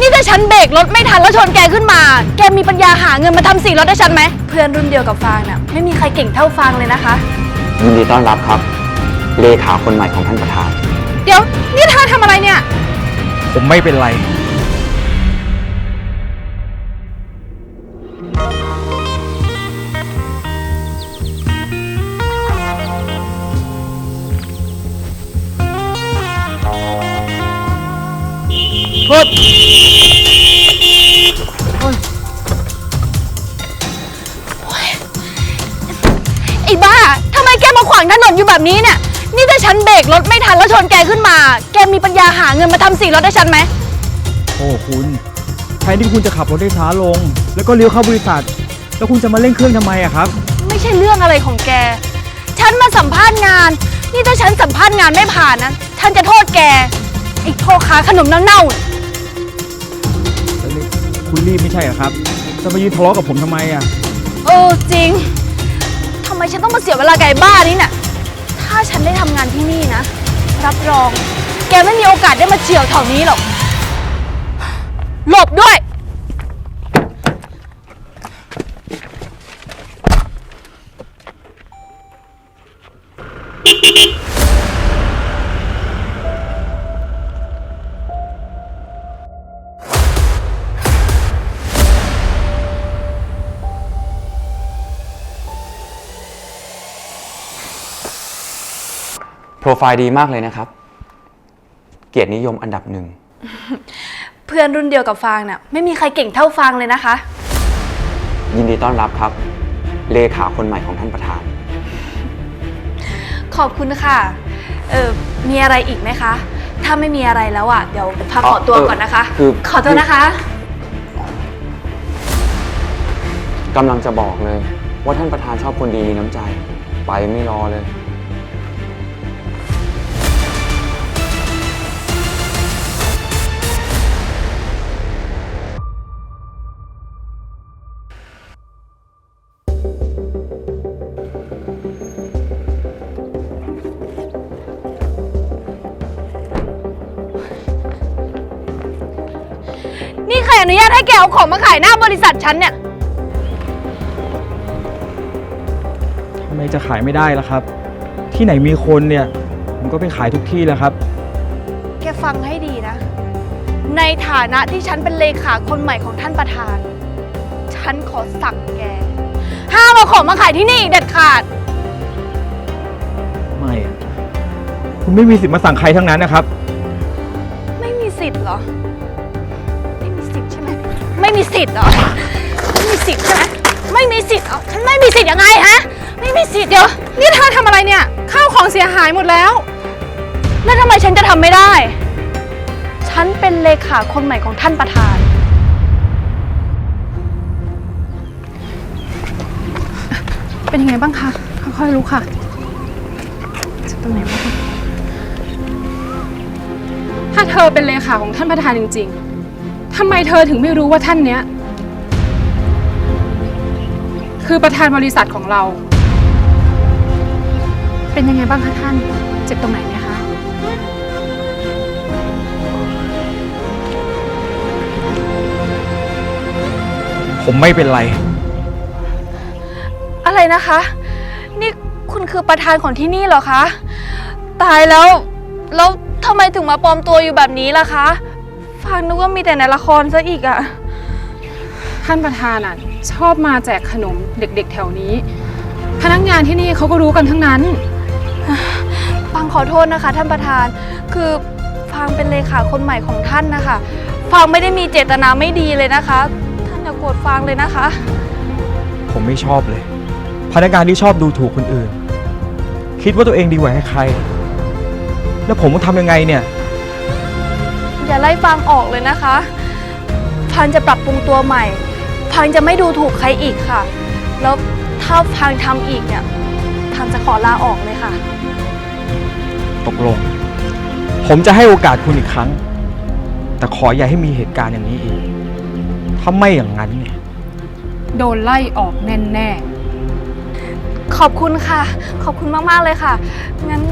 นี่ถ้าฉันเบรกรถไม่ทันแล้วชนแกขึ้นมา แกมีปัญญาหาเงินมาทำสีรถให้ฉันไหม เพื่อนรุ่นเดียวกับฟางน่ะไม่มีใครเก่งเท่าฟางเลยนะคะ ยินดีต้อนรับครับ เลขาคนใหม่ของท่านประธาน เดี๋ยว นี่เธอทำอะไรเนี่ย ผมไม่เป็นไรโทษ ขวางถนนอยู่แบบนี้เนี่ย นี่ถ้าฉันเบรกรถไม่ทันแล้วชนแกขึ้นมา แกมีปัญญาหาเงินมาทำสีรถให้ฉันไหม โอ้คุณแทนที่คุณจะขับรถได้ช้าลง แล้วก็เลี้ยวเข้าบริษัท แล้วคุณจะมาเร่งเครื่องทำไมอะครับ ไม่ใช่เรื่องอะไรของแก ฉันมาสัมภาษณ์งาน นี่ถ้าฉันสัมภาษณ์งานไม่ผ่านนะ ฉันจะโทษแก ไอ้พ่อค้าขนมเน่าๆน่ะแล้วนี่คุณรีบไม่ใช่เหรอครับ จะมายืนทะเลาะกับผมทำไมอะเออจริงทำไมฉันต้องมาเสียเวลาไก่บ้านี่น่ะ ถ้าฉันได้ทำงานที่นี่นะ รับรอง แกไม่มีโอกาสได้มาเฉี่ยวแถวนี้หรอก หลบด้วย โปรไฟล์ดีมากเลยนะครับ เกียรตินิยมอันดับหนึ่ง เพื่อนรุ่นเดียวกับฟางน่ะไม่มีใครเก่งเท่าฟางเลยนะคะ ยินดีต้อนรับครับ เลขาคนใหม่ของท่านประธาน ขอบคุณค่ะ เออมีอะไรอีกไหมคะ ถ้าไม่มีอะไรแล้วอะเดี๋ยวพักขอตัวเอ่อก่อนนะคะคือขอตัวนะคะ กำลังจะบอกเลย ว่าท่านประธานชอบคนดีมีน้ำใจ ไปไม่รอเลย อนุญาตให้แกเอาของมาขายหน้าบริษัทฉันเนี่ย ทำไมจะขายไม่ได้ล่ะครับ ที่ไหนมีคนเนี่ยผมก็ไปขายทุกที่แหล้วครับ แกฟังให้ดีนะ ในฐานะที่ฉันเป็นเลขาคนใหม่ของท่านประธาน ฉันขอสั่งแก ห้ามเอาของมาขายที่นี่อีกเด็ดขาด ไม่อะคุณไม่มีสิทธิ์มาสั่งใครทั้งนั้นนะครับ ไม่มีสิทธิ์เหรอ สิทธิ์เหรอไม่มีสิทธิ์ใช่ไหมไม่มีสิทธิ์เหรอฉันไม่มีสิทธิ์ยังไงฮะไม่มีสิทธิ์เดี๋ยวนี่เธอทำอะไรเนี่ยข้าวของเสียหายหมดแล้ว แล้วทำไมฉันจะทำไม่ได้ ฉันเป็นเลขาคนใหม่ของท่านประธาน เป็นยังไงบ้างคะค่อยๆลุกค่ะเจ็บตรงไหนบ้างคะถ้าเธอเป็นเลขาของท่านประธานจริง ๆ ทำไมเธอถึงไม่รู้ว่าท่านเนี้ย คือประธานบริษัทของเรา เป็นยังไงบ้างคะท่าน เจ็บตรงไหนไหมคะ ผมไม่เป็นไร อะไรนะคะ นี่คุณคือประธานของที่นี่เหรอคะ ตายแล้ว แล้วทำไมถึงมาปลอมตัวอยู่แบบนี้ล่ะคะ ฟังนึกว่ามีแต่ในละครซะอีกอะท่านประธานอะชอบมาแจกขนมเด็กๆแถวนี้ พนักงานที่นี่เขาก็รู้กันทั้งนั้น ฟังขอโทษนะคะ ท่านประธาน คือฟังเป็นเลขาคนใหม่ของท่านนะคะ ฟังไม่ได้มีเจตนาไม่ดีเลยนะคะ ท่านอย่าโกรธฟังเลยนะคะ ผมไม่ชอบเลย พนักงานที่ชอบดูถูกคนอื่น คิดว่าตัวเองดีกว่าใครๆแล้วผมต้องทำยังไงเนี่ย อย่าไล่ฟังออกเลยนะคะฟังจะปรับปรุงตัวใหม่ฟังจะไม่ดูถูกใครอีกค่ะ แล้วถ้าฟังทำอีกเนี่ยฟังจะขอลาออกเลยค่ะ ตกลง ผมจะให้โอกาสคุณอีกครั้ง แต่ขออย่าให้มีเหตุการณ์อย่างนี้อีก ถ้าไม่อย่างนั้นเนี่ย โดนไล่ออกแน่ขอบคุณค่ะ ขอบคุณมาก ๆ เลยค่ะ งั้น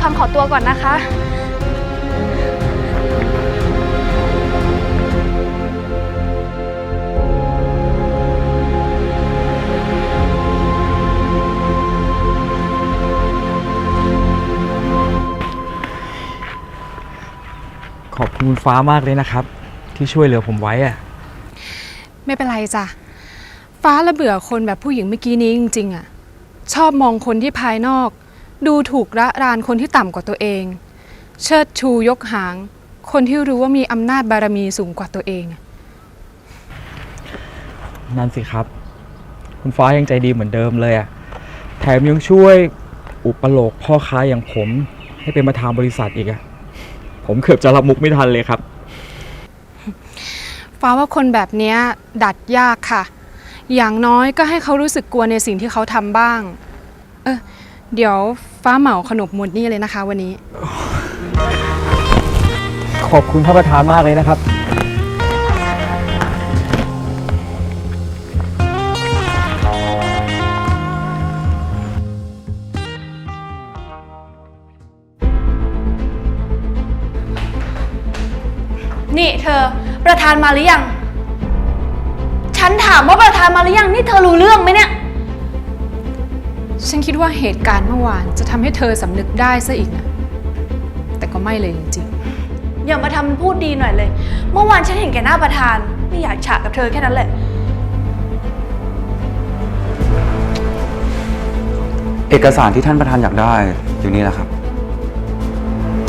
ฟังขอตัวก่อนนะคะ คุณฟ้ามากเลยนะครับ ที่ช่วยเหลือผมไว้อะไม่เป็นไรจ้ะ ฟ้าละเบื่อคนแบบผู้หญิงเมื่อกี้นี้จริงๆอะชอบมองคนที่ภายนอก ดูถูกระรานคนที่ต่ำกว่าตัวเอง เชิดชูยกหาง คนที่รู้ว่ามีอำนาจบารมีสูงกว่าตัวเองอะนั่นสิครับ คุณฟ้ายังใจดีเหมือนเดิมเลยอะแถมยังช่วยอุปโลกพ่อค้าอย่างผม ให้เป็นประธานบริษัทอีกอะ ผมเกือบจะรับมุกไม่ทันเลยครับ ฟ้าว่าคนแบบเนี้ยดัดยากค่ะ อย่างน้อยก็ให้เขารู้สึกกลัวในสิ่งที่เขาทำบ้าง เออเดี๋ยวฟ้าเหมาขนมหมดนี่เลยนะคะวันนี้ ขอบคุณท่านประธานมากเลยนะครับ ประธานมาหรือยัง ฉันถามว่าประธานมาหรือยังนี่เธอรู้เรื่องไหมเนี่ย ฉันคิดว่าเหตุการณ์เมื่อวานจะทำให้เธอสำนึกได้ซะอีกนะ แต่ก็ไม่เลยจริงอย่ามาทำเป็นพูดดีหน่อยเลย เมื่อวานฉันเห็นแก่หน้าประธาน ไม่อยากฉากกับเธอแค่นั้นแหละเอกสารที่ท่านประธานอยากได้อยู่นี่แหละครับ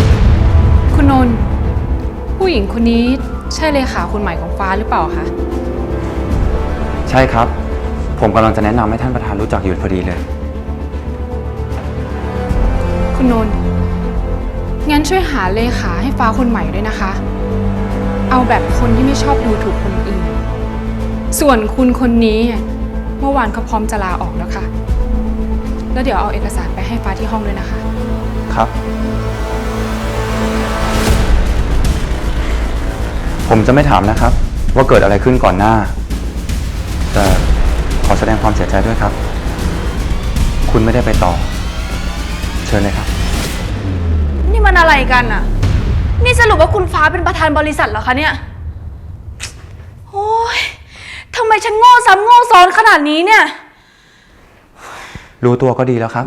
ๆคุณนนท์ผู้หญิงคนนี้ ใช่เลขาคนใหม่ของฟ้าหรือเปล่าคะ ใช่ครับ ผมกำลังจะแนะนำให้ท่านประธานรู้จักอยู่พอดีเลย คุณนนท์งั้นช่วยหาเลขาให้ฟ้าคนใหม่ด้วยนะคะ เอาแบบคนที่ไม่ชอบดูถูกคนอื่น ส่วนคุณคนนี้เมื่อวานเขาพร้อมจะลาออกแล้วค่ะ แล้วเดี๋ยวเอาเอกสารไปให้ฟ้าที่ห้องด้วยนะคะ ครับ ผมจะไม่ถามนะครับ ว่าเกิดอะไรขึ้นก่อนหน้า แต่ขอแสดงความเสียใจด้วยครับ คุณไม่ได้ไปต่อ เชิญเลยครับ นี่มันอะไรกันอะนี่สรุปว่าคุณฟ้าเป็นประธานบริษัทเหรอคะเนี่ย โอ้ยทำไมฉันโง่ซ้ำโง่ซ้อนขนาดนี้เนี่ย รู้ตัวก็ดีแล้วครับ